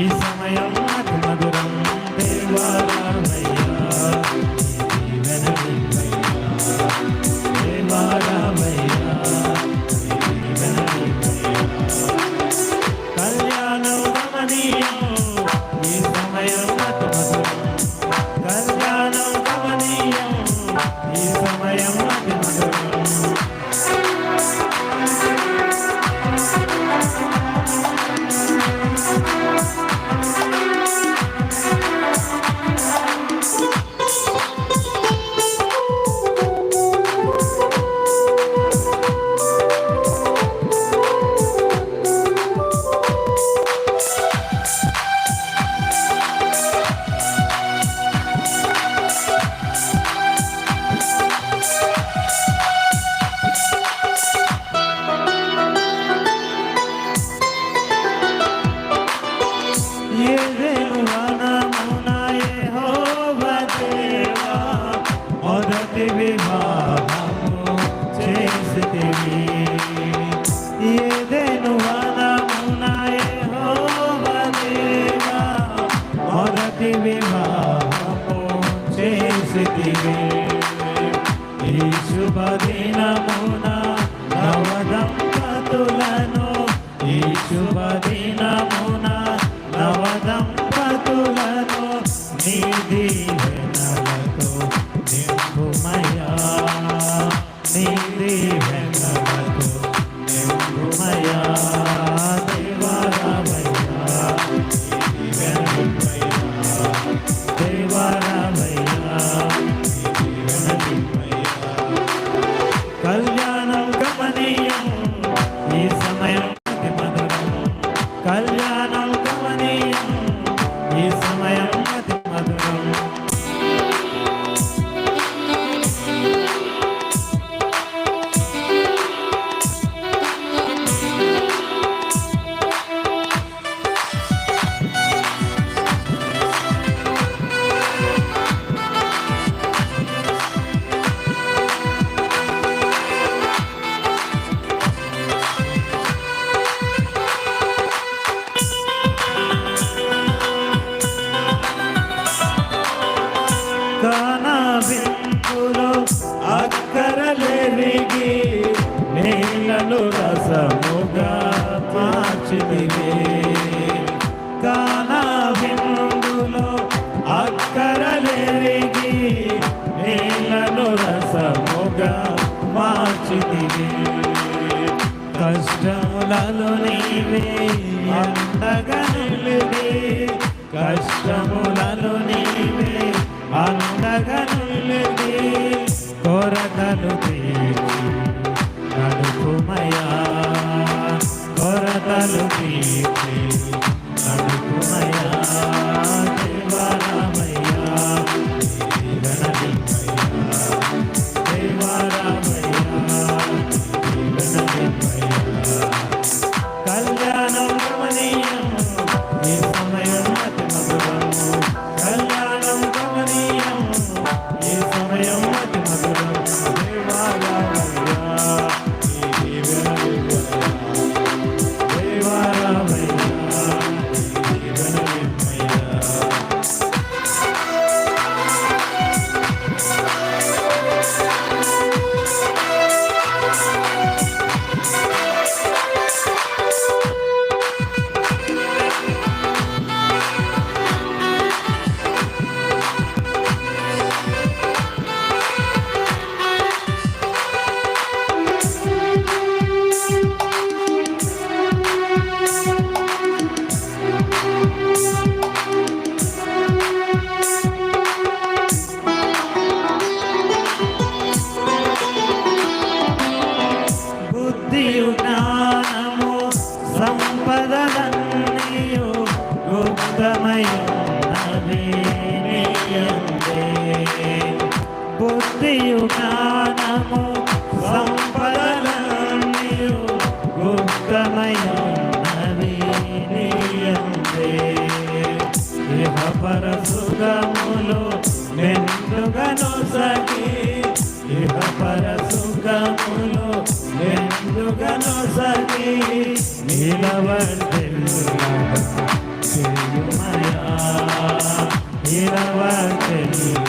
ఈ సమయం వివాహము చేసితివి ఏదైనా వనమున యెహోవా మొదటి వివాహము చేసితివి ఈ శుభదినమున నవదంపతులను ఈ శుభదినమున నవదంపతులను నీ Kalyanam రసముగా మార్చితివి. కష్టములలో నీవే అండగా నిలివి కష్టములలో నీవే అండగా నిలివి కొరతలు తీర్చి నడుపుమయా కొరతలు తీర్చి బుద్ధియు జ్ఞానము సంపదలన్నీయు గుప్తమయున్నవి నీయందే. ఇహ పరసుగములు నిండుగను సగి ఇహ పరసుగములు నిండుగను సగి నిలవర్తిల్లుగా Yeah, I'm